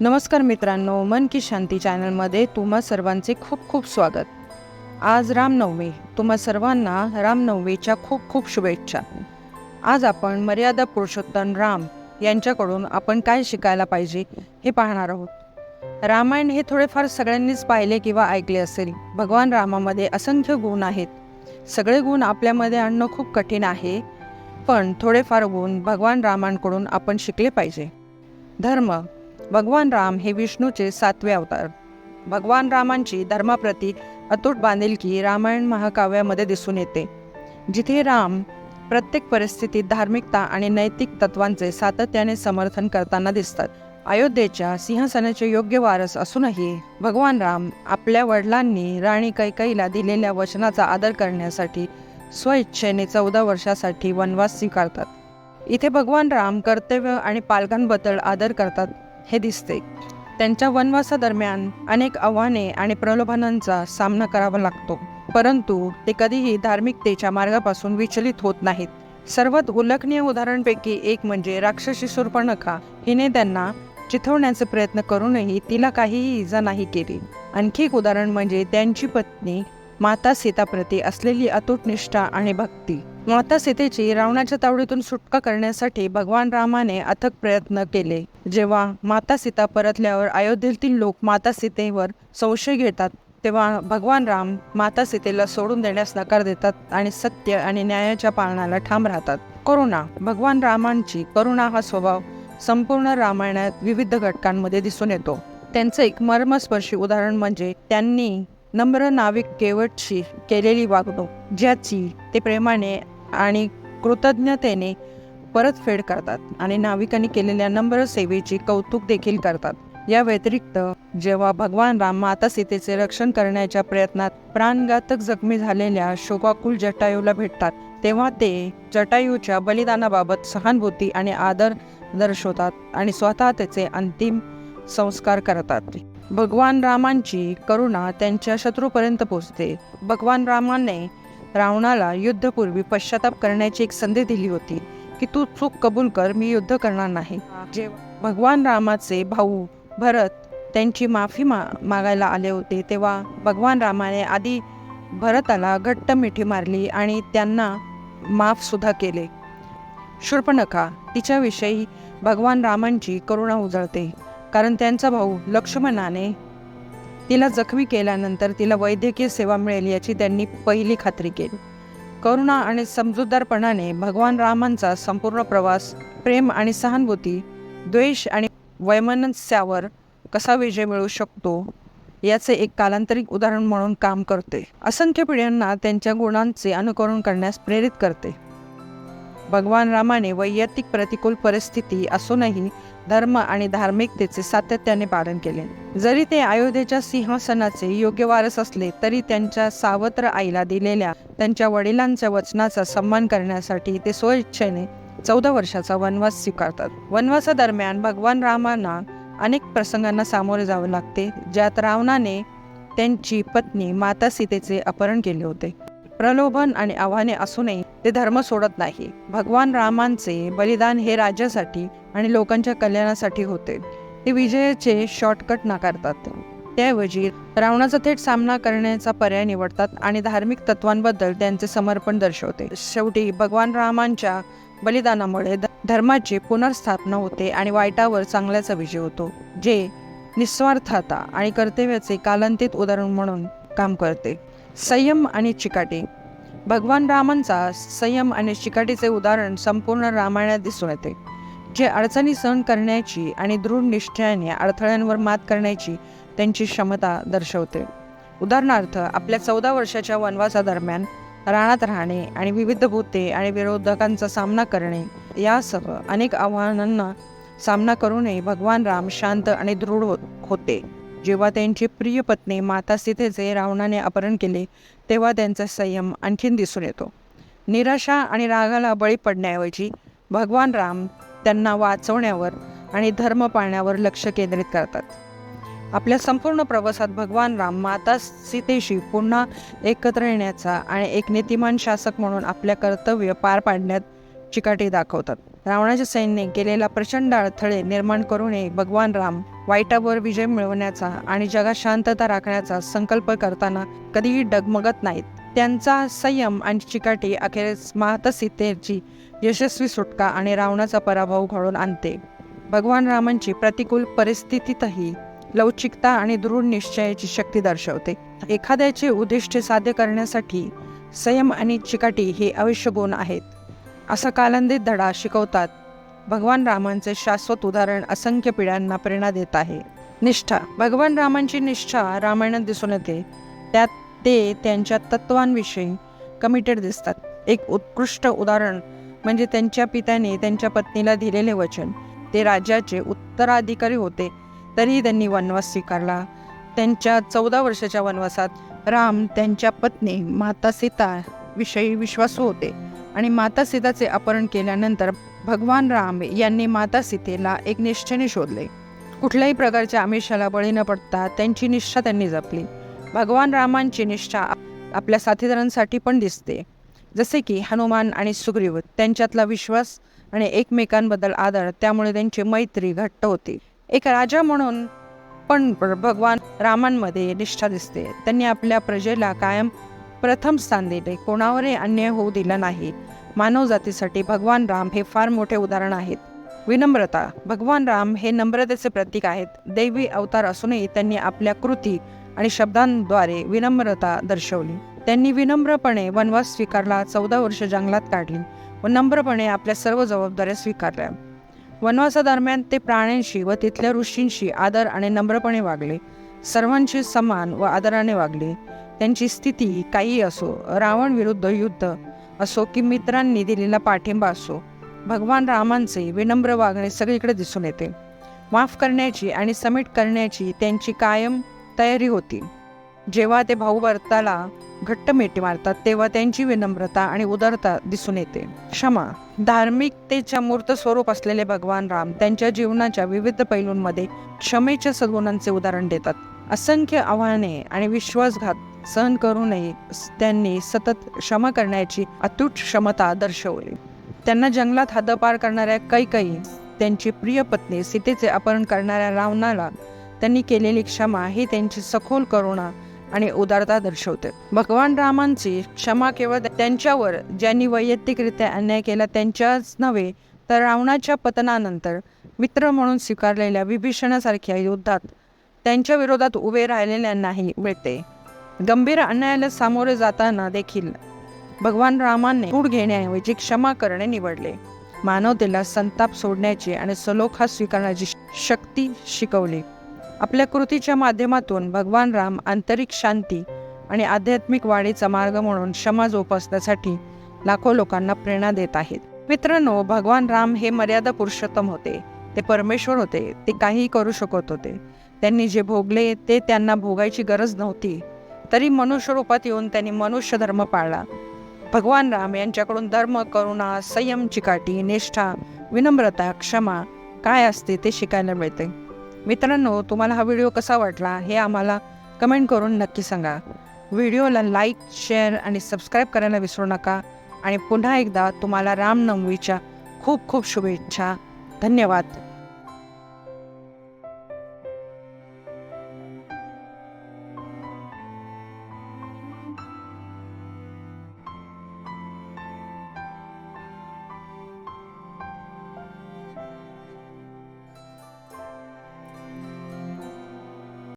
नमस्कार मित्रांनो मन की शांती चॅनलमध्ये तुम्हा सर्वांचे खूप खूप स्वागत. आज रामनवमी तुम्हा सर्वांना रामनवमीच्या खूप खूप शुभेच्छा. आज आपण मर्यादा पुरुषोत्तम राम यांच्याकडून आपण काय शिकायला पाहिजे हे पाहणार आहोत. रामायण हे थोडेफार सगळ्यांनीच पाहिले किंवा ऐकले असेल. भगवान रामामध्ये असंख्य गुण आहेत. सगळे गुण आपल्यामध्ये आणणं खूप कठीण आहे. पण थोडेफार गुण भगवान रामांकडून आपण शिकले पाहिजे. धर्म भगवान राम हे विष्णूचे सातवे अवतार. भगवान रामांची धर्माप्रती अतूट बांधिलकी रामायण महाकाव्यामध्ये दिसून येते. जिथे राम प्रत्येक परिस्थितीत धार्मिकता आणि नैतिक तत्वांचे सातत्याने समर्थन करताना दिसतात. अयोध्येच्या सिंहासनाचे योग्य वारस असूनही भगवान राम आपल्या वडिलांनी राणी कैकईला दिलेल्या वचनाचा आदर करण्यासाठी स्वइच्छेने चौदा वर्षासाठी वनवास स्वीकारतात. इथे भगवान राम कर्तव्य आणि पालकांबद्दल आदर करतात. हे दिसते. त्यांच्या वनवासादरम्यान अनेक आव्हाने आणि प्रलोभनांचा सामना करावा लागतो. परंतु ते कधीही धार्मिकतेच्या मार्गापासून विचलित होत नाहीत. सर्वात उल्लेखनीय उदाहरणपैकी एक म्हणजे राक्षसी सुर्पणखा. हिने त्यांना चिथवण्याचे प्रयत्न करूनही तिला काहीही इजा नाही केली. आणखी एक उदाहरण म्हणजे त्यांची पत्नी माता सीताप्रती असलेली अतूट निष्ठा आणि भक्ती. माता सीतेची रावणाच्या तावडीतून सुटका करण्यासाठी भगवान रामाने अथक प्रयत्न केले. जेव्हा माता सीता परतल्यावर अयोध्येतील लोक माता सीतेवर संशय घेतात तेव्हा भगवान राम माता सीतेला सोडून देण्यास नकार देतात आणि सत्य आणि न्यायाच्या पालनाला ठाम राहतात. करुणा भगवान रामांची करुणा हा स्वभाव संपूर्ण रामायणात विविध घटकांमध्ये दिसून येतो. त्यांचं एक मर्मस्पर्शी उदाहरण म्हणजे त्यांनी नम्र नाविक केवटशी केलेली वागणूक ज्याची ते प्रेमाने आणि कृतज्ञतेने परतफेड करतात आणि नाविकांनी केलेल्या नम्र सेवेची कौतुक देखील करतात. या व्यतिरिक्त जेव्हा भगवान राम माता सीतेचे रक्षण करण्याच्या प्रयत्नात प्राणघातक जखमी झालेल्या शोकाकुल जटायूला भेटतात तेव्हा ते जटायूच्या बलिदानाबाबत सहानुभूती आणि आदर दर्शवतात आणि स्वतः त्याचे अंतिम संस्कार करतात. भगवान रामांची करुणा त्यांच्या शत्रूपर्यंत पोहोचते. भगवान रामाने रावणाला युद्धपूर्वी पश्चाताप करण्याची एक संधी दिली होती की तू चूक कबूल कर मी युद्ध करणार नाही. जे भगवान रामाचे भाऊ भरत त्यांची माफी मा मागायला आले होते तेव्हा भगवान रामाने आधी भरताला घट्ट मिठी मारली आणि त्यांना माफसुद्धा केले. शूर्पणखा तिच्याविषयी भगवान रामांची करुणा उजळते कारण त्यांचा भाऊ लक्ष्मणाने तिला जखमी केल्यानंतर तिला वैद्यकीय सेवा मिळेल याची त्यांनी पहिली खात्री केली. करुणा आणि समजूतदारपणाने भगवान रामांचा संपूर्ण प्रवास प्रेम आणि सहानुभूती द्वेष आणि वैमनस्यावर कसा विजय मिळू शकतो याचे एक कालांतरिक उदाहरण म्हणून काम करते. असंख्य पिढ्यांना त्यांच्या गुणांचे अनुकरण करण्यास प्रेरित करते. भगवान रामाने वैयक्तिक प्रतिकूल परिस्थिती असूनही धर्म आणि धार्मिकतेचे सातत्याने पालन केले. जरी ते अयोध्येच्या सिंहासनाचे योग्य वारस असले तरी त्यांच्या सावत्र आईला दिलेल्या त्यांच्या वडिलांच्या वचनाचा सन्मान करण्यासाठी ते स्वइच्छेने चौदा वर्षाचा वनवास स्वीकारतात. वनवासादरम्यान भगवान रामांना अनेक प्रसंगांना सामोरे जावे लागते ज्यात रावणाने त्यांची पत्नी माता सीतेचे अपहरण केले होते. प्रलोभन आणि आव्हाने असूनही ते धर्म सोडत नाही. भगवान रामांचे बलिदान हे राज्यासाठी आणि लोकांच्या कल्याणासाठी होते. ते विजयाचे शॉर्टकट नाकारतात. त्याऐवजी रावणाचा थेट सामना करण्याचा पर्याय निवडतात आणि धार्मिक तत्वांबद्दल त्यांचे समर्पण दर्शवते. शेवटी भगवान रामांच्या बलिदानामुळे ध- धर्माची पुनर्स्थापना होते आणि वाईटावर चांगल्याचा विजय होतो जे निस्वार्थता आणि कर्तव्याचे कालांतित उदाहरण म्हणून काम करते. संयम आणि चिकाटी भगवान रामांचा संयम आणि चिकाटीचे उदाहरण संपूर्ण रामायणात दिसून येते. जे अडचणी सहन करण्याची आणि दृढ निश्चयाने अडथळ्यांवर मात करण्याची त्यांची क्षमता दर्शवते. उदाहरणार्थ आपल्या चौदा वर्षाच्या वनवासादरम्यान रानात राहणे आणि विविध भूते आणि विरोधकांचा सामना करणे यासह अनेक आव्हानांना सामना करूनही भगवान राम शांत आणि दृढ हो- होते. जेव्हा त्यांची प्रिय पत्नी माता सीतेचे रावणाने अपहरण केले तेव्हा त्यांचा संयम आणखीन दिसून येतो. निराशा आणि रागाला बळी पडण्याऐवजी भगवान राम त्यांना वाचवण्यावर आणि धर्म पाळण्यावर लक्ष केंद्रित करतात. आपल्या संपूर्ण प्रवासात भगवान राम माता सीतेशी पुन्हा एकत्र येण्याचा आणि एक नीतिमान शासक म्हणून आपल्या कर्तव्य पार पाडण्यात चिकाटी दाखवतात. रावणाच्या सैन्याने केलेला प्रचंड अडथळे निर्माण करूनही भगवान राम वाईटावर विजय मिळवण्याचा आणि जगात शांतता राखण्याचा संकल्प करताना कधीही डगमगत नाहीत. त्यांचा संयम आणि चिकाटी अखेरीस मातसीतेची यशस्वी सुटका आणि रावणाचा पराभव घडवून आणते. भगवान रामांची प्रतिकूल परिस्थितीतही लवचिकता आणि दृढ निश्चयाची शक्ती दर्शवते. एखाद्याचे उद्दिष्ट साध्य करण्यासाठी संयम आणि चिकाटी हे अवश्य गुण आहेत. असा कालांदित धडा शिकवतात भगवान रामांचे शाश्वत उदाहरण असंख्य पिढ्यांना प्रेरणा देत आहे. निष्ठा. भगवान रामांची निष्ठा रामायणात दिसून येते. त्यात ते त्यांच्या तत्वांविषयी कमिटेड दिसतात. एक उत्कृष्ट उदाहरण म्हणजे त्यांच्या पित्याने त्यांच्या पत्नीला दिलेले वचन. ते राज्याचे उत्तराधिकारी होते. तरीही त्यांनी वनवास स्वीकारला. त्यांच्या चौदा वर्षाच्या वनवासात राम त्यांच्या पत्नी माता सीता विषयी विश्वासू होते आणि माता सीताचे अपहरण केल्यानंतर भगवान राम यांनी माता सीतेला एक निष्ठेने शोधले. कुठल्याही प्रकारच्या आमिषाला बळी न पडता त्यांची निष्ठा त्यांनी जपली. भगवान रामांची निष्ठा आप- आपल्या साथीदारांसाठी पण दिसते. जसे की हनुमान आणि सुग्रीव त्यांच्यातला विश्वास आणि एकमेकांबद्दल आदर त्यामुळे त्यांची मैत्री घट्ट होती. एक राजा म्हणून पण भगवान रामांमध्ये निष्ठा दिसते. त्यांनी आपल्या प्रजेला कायम प्रथम स्थान दिले कोणावरही अन्याय होऊ दिला नाही. मानवजातीसाठी भगवान राम हे फार मोठे उदाहरण आहेत. विनम्रता भगवान राम हे नम्रतेचे प्रतीक आहेत. दैवी अवतार असूनही त्यांनी आपल्या कृती आणि शब्दांद्वारे विनम्रता दर्शवली. त्यांनी विनम्रपणे वनवास स्वीकारला चौदा वर्ष जंगलात काढली व नम्रपणे आपल्या सर्व जबाबदाऱ्या स्वीकारल्या. वनवासादरम्यान ते प्राण्यांशी व तिथल्या ऋषींशी आदर आणि नम्रपणे वागले. सर्वांशी समान व आदराने वागले. त्यांची स्थिती काही असो रावण विरुद्ध युद्ध असो की मित्रांनी दिलेला पाठिंबा असो भगवान रामांचे विनम्र वागणे सगळीकडे दिसून येते. माफ करण्याची आणि समिट करण्याची त्यांची कायम तयारी होती. जेव्हा ते भाऊ भरताला घट्ट मेटी मारतात तेव्हा त्यांची विनम्रता आणि उदारता दिसून येते. क्षमा. धार्मिकतेच्या मूर्त स्वरूप असलेले भगवान राम त्यांच्या जीवनाच्या विविध पैलूंमध्ये क्षमेच्या सद्गुणांचे उदाहरण देतात. असंख्य आव्हाने आणि विश्वासघात सहन करूनही त्यांनी सतत क्षमा करण्याची अतूट क्षमता दर्शवली. त्यांना जंगलात हद्दपार करणाऱ्या कैकई त्यांची प्रिय पत्नी सीतेचे अपहरण करणाऱ्या रावणाला त्यांनी केलेली क्षमा ही त्यांची सखोल करुणा आणि उदारता दर्शवते. भगवान रामांची क्षमा केवळ त्यांच्यावर ज्यांनी वैयक्तिकरित्या अन्याय केला त्यांच्याच नव्हे तर रावणाच्या पतनानंतर मित्र म्हणून स्वीकारलेल्या विभीषणासारख्या युद्धात त्यांच्या विरोधात उभे राहिलेल्यांनाही मिळते. गंभीर अन्यायाला सामोरे जाताना देखील भगवान रामाने सूड घेण्याऐवजी क्षमा करणे निवडले. मानवतेला संताप सोडण्याची आणि सलोखा स्वीकारण्याची शक्ती शिकवली. आपल्या कृतीच्या माध्यमातून भगवान राम आंतरिक शांती आणि आध्यात्मिक वाढीचा मार्ग म्हणून क्षमा जोपासण्यासाठी लाखो लोकांना प्रेरणा देत आहेत. मित्रांनो भगवान राम हे मर्यादा पुरुषोत्तम होते. ते परमेश्वर होते. ते काहीही करू शकत होते. त्यांनी जे भोगले ते त्यांना भोगायची गरज नव्हती. तरी मनुष्य रूपात येऊन त्यांनी मनुष्य धर्म पाळला. भगवान राम यांच्याकडून धर्म करुणा संयम चिकाटी निष्ठा विनम्रता क्षमा काय असते ते शिकायला मिळते. मित्रांनो तुम्हाला हा व्हिडिओ कसा वाटला हे आम्हाला कमेंट करून नक्की सांगा. व्हिडिओला लाईक शेअर आणि सबस्क्राईब करायला विसरू नका आणि पुन्हा एकदा तुम्हाला रामनवमीच्या खूप खूप शुभेच्छा. धन्यवाद.